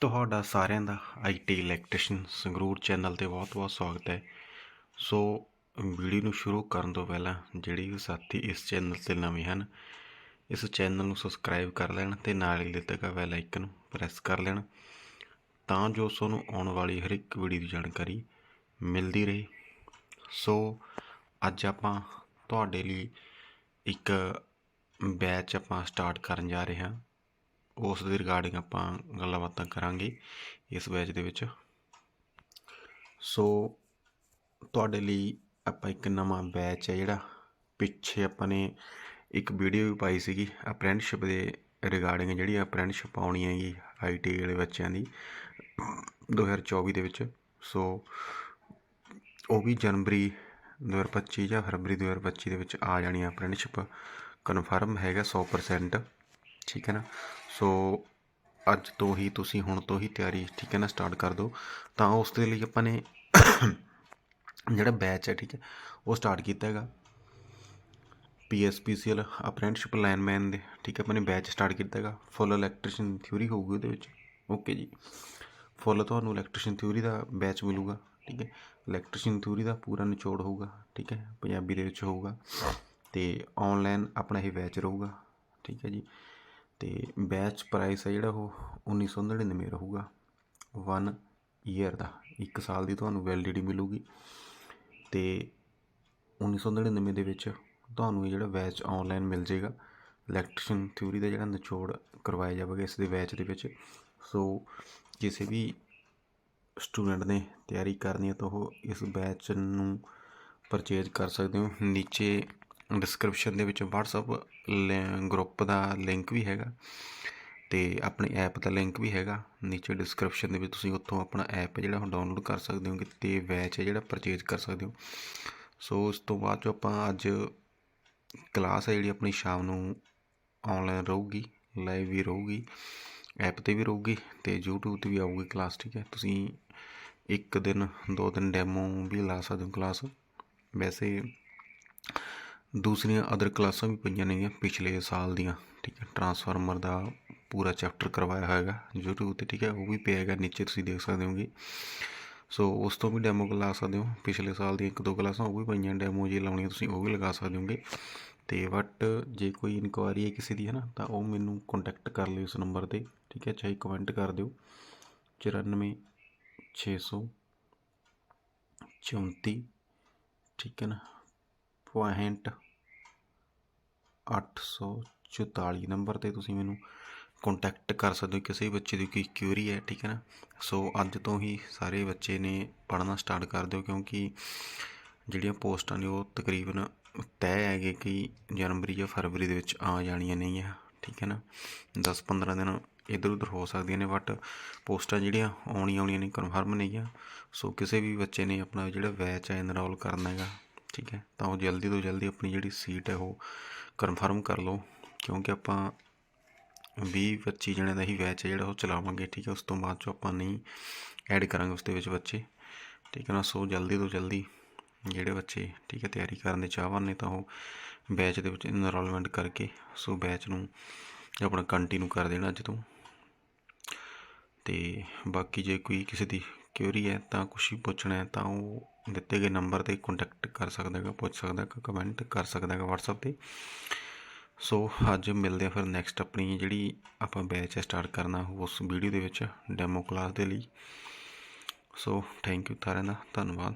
ਤੁਹਾਡਾ ਸਾਰਿਆਂ ਦਾ ਆਈਟੀ ਇਲੈਕਟ੍ਰੀਸ਼ੀਅਨ ਸੰਗਰੂਰ ਚੈਨਲ ਤੇ ਬਹੁਤ-ਬਹੁਤ ਸਵਾਗਤ ਹੈ। ਸੋ, ਵੀਡੀਓ ਨੂੰ ਸ਼ੁਰੂ ਕਰਨ ਤੋਂ ਪਹਿਲਾਂ ਜਿਹੜੇ ਵੀ ਸਾਥੀ ਇਸ ਚੈਨਲ ਤੇ ਨਵੇਂ ਹਨ, ਇਸ ਚੈਨਲ ਨੂੰ ਸਬਸਕ੍ਰਾਈਬ ਕਰ ਲੈਣ ਤੇ ਨਾਲ ਹੀ ਦਿੱਤੇ ਗਏ ਬੈਲ ਆਈਕਨ ਪ੍ਰੈਸ ਕਰ ਲੈਣ ਤਾਂ ਜੋ ਤੁਹਾਨੂੰ ਆਉਣ ਵਾਲੀ ਹਰ ਇੱਕ ਵੀਡੀਓ ਦੀ ਜਾਣਕਾਰੀ ਮਿਲਦੀ ਰਹੇ। ਸੋ, ਅੱਜ ਆਪਾਂ ਤੁਹਾਡੇ ਲਈ ਇੱਕ ਬੈਚ ਆਪਾਂ ਸਟਾਰਟ ਕਰਨ ਜਾ ਰਹੇ ਹਾਂ। ਉਸ ਦੇ ਰਿਗਾਰਡਿੰਗ ਆਪਾਂ ਗੱਲਾਂ ਬਾਤਾਂ ਕਰਾਂਗੇ ਇਸ ਬੈਚ ਦੇ ਵਿੱਚ। ਸੋ ਤੁਹਾਡੇ ਲਈ ਆਪਾਂ ਇੱਕ ਨਵਾਂ ਬੈਚ ਹੈ ਜਿਹੜਾ ਪਿੱਛੇ ਆਪਾਂ ਨੇ ਇੱਕ ਵੀਡੀਓ ਵੀ ਪਾਈ ਸੀਗੀ ਅਪ੍ਰੈਂਟਿਸਸ਼ਿਪ ਦੇ ਰਿਗਾਰਡਿੰਗ ਜਿਹੜੀ ਅਪ੍ਰੈਂਟਿਸਸ਼ਿਪ ਆਉਣੀ ਹੈਗੀ ਆਈਟੀ ਵਾਲੇ ਬੱਚਿਆਂ ਦੀ 2024 ਦੇ ਵਿੱਚ। ਸੋ ਉਹ ਵੀ ਜਨਵਰੀ 2025 ਜਾਂ ਫਰਵਰੀ 2025 ਦੇ ਵਿੱਚ ਆ ਜਾਣੀ ਹੈ ਅਪ੍ਰੈਂਟਿਸਸ਼ਿਪ ਕਨਫਰਮ ਹੈਗਾ 100% ਠੀਕ ਹੈ ਨਾ? ਸੋ ਅੱਜ ਤੋਂ ਹੀ ਤੁਸੀਂ ਹੁਣ ਤੋਂ ਹੀ ਤਿਆਰੀ ਠੀਕ ਹੈ ਨਾ ਸਟਾਰਟ ਕਰ ਦਿਓ। ਤਾਂ ਉਸ ਦੇ ਲਈ ਆਪਾਂ ਨੇ ਜਿਹੜਾ ਬੈਚ ਹੈ ਠੀਕ ਹੈ, ਉਹ ਸਟਾਰਟ ਕੀਤਾ ਹੈਗਾ। ਪੀਐਸਪੀਸੀਐਲ ਅਪ੍ਰੈਂਟਿਸਸ਼ਿਪ ਲਾਈਨਮੈਨ ਦੇ ਠੀਕ ਹੈ, ਆਪਾਂ ਨੇ ਬੈਚ ਸਟਾਰਟ ਕੀਤਾ ਹੈਗਾ। ਫੁੱਲ ਇਲੈਕਟ੍ਰੀਸ਼ੀਅਨ ਥਿਊਰੀ ਹੋਊਗੀ ਉਹਦੇ ਵਿੱਚ। ਓਕੇ ਜੀ। ਫੁੱਲ ਤੁਹਾਨੂੰ ਇਲੈਕਟ੍ਰੀਸ਼ੀਅਨ ਥਿਊਰੀ ਦਾ ਬੈਚ ਮਿਲੂਗਾ, ਠੀਕ ਹੈ। ਇਲੈਕਟ੍ਰੀਸ਼ੀਅਨ ਥਿਊਰੀ ਦਾ ਪੂਰਾ ਨਿਚੋੜ ਹੋਊਗਾ, ਠੀਕ ਹੈ। ਪੰਜਾਬੀ ਦੇ ਵਿੱਚ ਹੋਊਗਾ। ਤੇ ਆਨਲਾਈਨ ਆਪਣਾ ਇਹ ਬੈਚ ਰਹੂਗਾ, ਠੀਕ ਹੈ ਜੀ। ਤੇ ਬੈਚ ਪ੍ਰਾਈਸ ਹੈ ਜਿਹੜਾ ਉਹ 1999 ਰਹੂਗਾ। 1 ਈਅਰ ਦਾ। 1 ਸਾਲ ਦੀ ਤੁਹਾਨੂੰ ਵੈਲਿਡਿਟੀ ਮਿਲੂਗੀ। ਤੇ 1999 ਦੇ ਵਿੱਚ ਤੁਹਾਨੂੰ ਇਹ ਜਿਹੜਾ ਬੈਚ ਆਨਲਾਈਨ ਮਿਲ ਜਾਏਗਾ। ਇਲੈਕਟ੍ਰੀਸ਼ਨ ਥਿਊਰੀ ਦਾ ਜਿਹੜਾ ਨਿਚੋੜ ਕਰਵਾਇਆ ਜਾਵੇਗਾ ਇਸ ਦੇ ਬੈਚ ਦੇ ਵਿੱਚ। ਸੋ ਕਿਸੇ ਵੀ ਸਟੂਡੈਂਟ ਨੇ ਤਿਆਰੀ ਕਰਨੀ ਹੈ ਤਾਂ ਉਹ ਇਸ ਬੈਚ ਨੂੰ ਪਰਚੇਜ ਕਰ ਸਕਦੇ ਹੋ। ਨੀਚੇ ਡਿਸਕ੍ਰਿਪਸ਼ਨ ਦੇ ਵਿੱਚ WhatsApp ਗਰੁੱਪ ਦਾ ਲਿੰਕ ਵੀ ਹੈਗਾ ਤੇ ਆਪਣੇ ਐਪ ਦਾ ਲਿੰਕ ਵੀ ਹੈਗਾ। ਨੀਚੇ ਡਿਸਕ੍ਰਿਪਸ਼ਨ ਦੇ ਵਿੱਚ ਤੁਸੀਂ ਉੱਥੋਂ ਆਪਣਾ ਐਪ ਜਿਹੜਾ ਹੁਣ ਡਾਊਨਲੋਡ ਕਰ ਸਕਦੇ ਹੋ ਤੇ ਵੈਚ ਹੈ ਜਿਹੜਾ ਪਰਚੇਜ ਕਰ ਸਕਦੇ ਹੋ। ਸੋ ਉਸ ਤੋਂ ਬਾਅਦ ਜੋ ਆਪਾਂ ਅੱਜ ਕਲਾਸ ਹੈ ਜਿਹੜੀ ਆਪਣੀ ਸ਼ਾਮ ਨੂੰ ਆਨਲਾਈਨ ਰਹੂਗੀ ਲਾਈਵ ਵੀ ਰਹੂਗੀ ਐਪ ਤੇ ਵੀ ਰਹੂਗੀ ਤੇ YouTube ਤੇ ਵੀ ਆਊਗੀ ਕਲਾਸ ਠੀਕ ਹੈ। ਤੁਸੀਂ ਇੱਕ ਦਿਨ, ਦੋ ਦਿਨ ਡੈਮੋ ਵੀ ਲਾ ਸਕਦੇ ਹੋ ਕਲਾਸ ਵੈਸੇ ਦੂਸਰੀਆਂ ਅਦਰ ਕਲਾਸਾਂ ਵੀ ਪਈਆਂ ਨੇਗੀਆਂ ਪਿਛਲੇ ਸਾਲ ਦੀਆਂ, ਠੀਕ ਹੈ ਟਰਾਂਸਫਾਰਮਰ ਦਾ ਪੂਰਾ ਚੈਪਟਰ ਕਰਵਾਇਆ ਹੋਏਗਾ YouTube ਤੇ, ਠੀਕ ਹੈ, ਉਹ ਵੀ ਪਿਆ ਹੈਗਾ ਨੀਚੇ ਤੁਸੀਂ ਦੇਖ ਸਕਦੇ ਹੋਗੇ। ਸੋ ਉਸ ਤੋਂ ਵੀ ਡੈਮੋ ਲਾ ਸਕਦੇ ਹੋ, ਪਿਛਲੇ ਸਾਲ ਦੀਆਂ ਇੱਕ ਦੋ ਕਲਾਸਾਂ ਉਹ ਵੀ ਪਈਆਂ ਡੈਮੋ ਜੇ ਲਾਉਣੀਆਂ ਤੁਸੀਂ ਉਹ ਵੀ ਲਗਾ ਸਕਦੇ ਹੋਗੇ। ਤੇ ਬਟ ਜੇ ਕੋਈ ਇਨਕੁਆਇਰੀ ਹੈ ਕਿਸੇ ਦੀ, ਹੈ ਨਾ, ਤਾਂ ਉਹ ਮੈਨੂੰ ਕੰਟੈਕਟ ਕਰ ਲਿਓ ਇਸ ਨੰਬਰ ਤੇ, ਠੀਕ ਹੈ, ਚਾਹੇ ਕਮੈਂਟ ਕਰ ਦਿਓ। 94 600 34 ਠੀਕ ਹੈ ਨਾ। ਪੁਆਇੰਟ 844 ਨੰਬਰ ਤੇ ਤੁਸੀਂ ਮੈਨੂੰ ਕੰਟੈਕਟ ਕਰ ਸਕਦੇ ਹੋ ਕਿਸੇ ਬੱਚੇ ਦੀ ਕੋਈ ਕਿਊਰੀ ਹੈ, ਠੀਕ ਹੈ ਨਾ? ਸੋ ਅੱਜ ਤੋਂ ਹੀ ਸਾਰੇ ਬੱਚੇ ਨੇ ਪੜ੍ਹਨਾ ਸਟਾਰਟ ਕਰ ਦਿਓ ਕਿਉਂਕਿ ਜਿਹੜੀਆਂ ਪੋਸਟਾਂ ਨੇ ਉਹ ਤਕਰੀਬਨ ਤੈਅ ਹੈਗੇ ਕਿ ਜਨਵਰੀ ਜਾਂ ਫਰਵਰੀ ਦੇ ਵਿੱਚ ਆ ਜਾਣੀਆਂ ਨਹੀਂ ਆ ਠੀਕ ਹੈ ਨਾ? 10-15 ਦਿਨ ਇੱਧਰ ਉੱਧਰ ਹੋ ਸਕਦੀਆਂ ਨੇ ਬਟ ਪੋਸਟਾਂ ਜਿਹੜੀਆਂ ਆਉਣੀਆਂ ਆਉਣੀਆਂ ਨਹੀਂ ਕਨਫਰਮ ਨਹੀਂ ਆ ਸੋ ਕਿਸੇ ਵੀ ਬੱਚੇ ਨੇ ਆਪਣਾ ਜਿਹੜਾ ਬੈਚ ਹੈ ਇਨਰੋਲ ਕਰਨਾ ਹੈਗਾ ਠੀਕ ਹੈ। ਤਾਂ ਉਹ ਜਲਦੀ ਤੋਂ ਜਲਦੀ ਆਪਣੀ ਜਿਹੜੀ ਸੀਟ ਹੈ ਉਹ ਕਨਫਰਮ ਕਰ ਲਓ, ਕਿਉਂਕਿ ਆਪਾਂ 20 25 ਜਣੇ ਦਾ ਹੀ ਬੈਚ ਹੈ ਜਿਹੜਾ ਉਹ ਚਲਾਵਾਂਗੇ, ਠੀਕ ਹੈ। ਉਸ ਤੋਂ ਬਾਅਦ ਚੋਂ ਆਪਾਂ ਨਹੀਂ ਐਡ ਕਰਾਂਗੇ ਉਸ ਦੇ ਵਿੱਚ ਬੱਚੇ, ਠੀਕ ਹੈ ਨਾ। ਸੋ ਜਲਦੀ ਤੋਂ ਜਲਦੀ ਜਿਹੜੇ ਬੱਚੇ, ਠੀਕ ਹੈ, ਤਿਆਰੀ ਕਰਨ ਦੇ ਚਾਹਵਾਨ ਨੇ ਤਾਂ ਉਹ ਬੈਚ ਦੇ ਵਿੱਚ ਇਨਰੋਲਮੈਂਟ ਕਰਕੇ, ਸੋ ਬੈਚ ਨੂੰ ਆਪਣਾ ਕੰਟੀਨਿਊ ਕਰ ਦੇਣਾ ਅੱਜ ਤੋਂ। ਤੇ ਬਾਕੀ ਜੇ ਕੋਈ ਕਿਸੇ ਦੀ ਕਿਉਰੀ ਹੈ ਤਾਂ ਕੁਛ ਵੀ ਪੁੱਛਣਾ ਹੈ ਤਾਂ ਉਹ ਦਿੱਤੇ ਗਏ ਨੰਬਰ ਤੇ ਕੰਟੈਕਟ ਕਰ ਸਕਦਾ ਹੈਗਾ, ਪੁੱਛ ਸਕਦਾ ਹੈਗਾ ਕਮੈਂਟ ਕਰ ਸਕਦਾ ਹੈਗਾ WhatsApp ਤੇ। ਸੋ ਅੱਜ ਮਿਲਦੇ ਆ ਫਿਰ ਨੈਕਸਟ ਆਪਣੀ ਜਿਹੜੀ ਆਪਾਂ ਬੈਚ ਸਟਾਰਟ ਕਰਨਾ, ਉਸ ਵੀਡੀਓ ਦੇ ਵਿੱਚ ਡੈਮੋ ਕਲਾਸ ਦੇ ਲਈ। ਸੋ ਥੈਂਕ ਯੂ ਸਾਰਿਆਂ ਦਾ, ਧੰਨਵਾਦ।